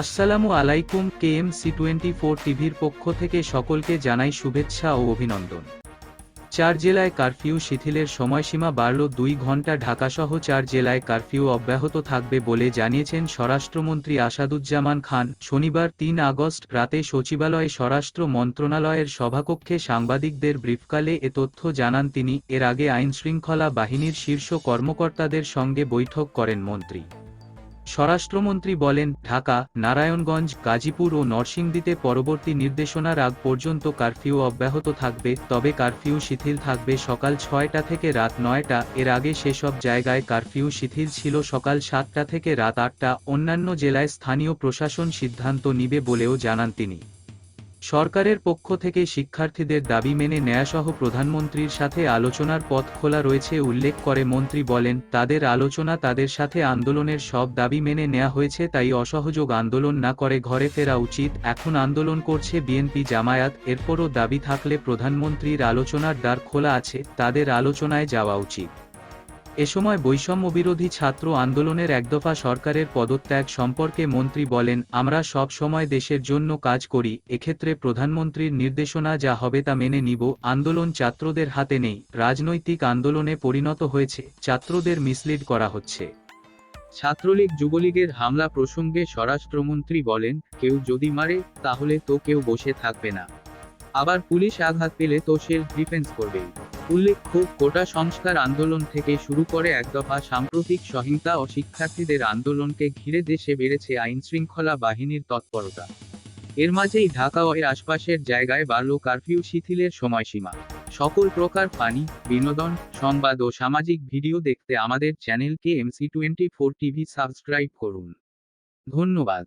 আসসালামু আলাইকুম, KMC twenty four টিভির পক্ষ থেকে সকলকে জানাই শুভেচ্ছা ও অভিনন্দন। চার জেলায় কারফিউ শিথিলের সময়সীমা বাড়ল দুই ঘণ্টা ঢাকাসহ চার জেলায় কারফিউ অব্যাহত থাকবে বলে জানিয়েছেন স্বরাষ্ট্রমন্ত্রী আসাদুজ্জামান খান। শনিবার তিন আগস্ট রাতে সচিবালয়ে স্বরাষ্ট্র মন্ত্রণালয়ের সভাকক্ষে সাংবাদিকদের ব্রিফকালে এ তথ্য জানান তিনি। এর আগে আইনশৃঙ্খলা বাহিনীর শীর্ষ কর্মকর্তাদের সঙ্গে বৈঠক করেন মন্ত্রী। স্বরাষ্ট্রমন্ত্রী বলেন, ঢাকা, নারায়ণগঞ্জ, গাজীপুর ও নরসিংদীতে পরবর্তী নির্দেশনার আগ পর্যন্ত কারফিউ অব্যাহত থাকবে, তবে কারফিউ শিথিল থাকবে সকাল ছয়টা থেকে রাত নয়টা, এর আগে সেসব জায়গায় কারফিউ শিথিল ছিল সকাল সাতটা থেকে রাত আটটা, অন্যান্য জেলায় স্থানীয় প্রশাসন সিদ্ধান্ত নিবে বলেও জানান তিনি। সরকারের পক্ষ থেকে শিক্ষার্থীদের দাবি মেনে নেয়াসহ প্রধানমন্ত্রীর সাথে আলোচনার পথ খোলা রয়েছে উল্লেখ করে মন্ত্রী বলেন, তাদের আলোচনা তাদের সাথে আন্দোলনের সব দাবি মেনে নেওয়া হয়েছে তাই অসহযোগ আন্দোলন না করে ঘরে ফেরা উচিত। এখন আন্দোলন করছে বিএনপি জামায়াত, এরপরও দাবি থাকলে প্রধানমন্ত্রীর আলোচনার দ্বার খোলা আছে, তাদের আলোচনায় যাওয়া উচিত। এ সময় বৈষম্য বিরোধী ছাত্র আন্দোলনের একদফা সরকারের পদত্যাগ সম্পর্কে মন্ত্রী বলেন, আমরা সব সময় দেশের জন্য কাজ করি, এক্ষেত্রে প্রধানমন্ত্রীর নির্দেশনা যা হবে তা মেনে নিব, আন্দোলন ছাত্রদের হাতে নেই, রাজনৈতিক আন্দোলনে পরিণত হয়েছে, ছাত্রদের মিসলিড করা হচ্ছে। ছাত্রলীগ যুবলীগের হামলা প্রসঙ্গে স্বরাষ্ট্রমন্ত্রী বলেন, কেউ যদি মারে, তাহলে তো কেউ বসে থাকবে না। আবার পুলিশ আঘাত পেলে তো সেলফ ডিফেন্স করবেই। উল্লেখ্য, কোটা সংস্কার আন্দোলন থেকে শুরু করে একদফা সাম্প্রতিক সহিংসা ও শিক্ষার্থীদের আন্দোলনকে ঘিরে দেশে বেড়েছে আইনশৃঙ্খলা বাহিনীর তৎপরতা। এর মাঝেই ঢাকা ও এর আশপাশের জায়গায় বাড়ল কারফিউ শিথিলের সময়সীমা। সকল প্রকার পানি বিনোদন, সংবাদ ও সামাজিক ভিডিও দেখতে আমাদের চ্যানেলকে MC twenty four TV subscribe করুন। ধন্যবাদ।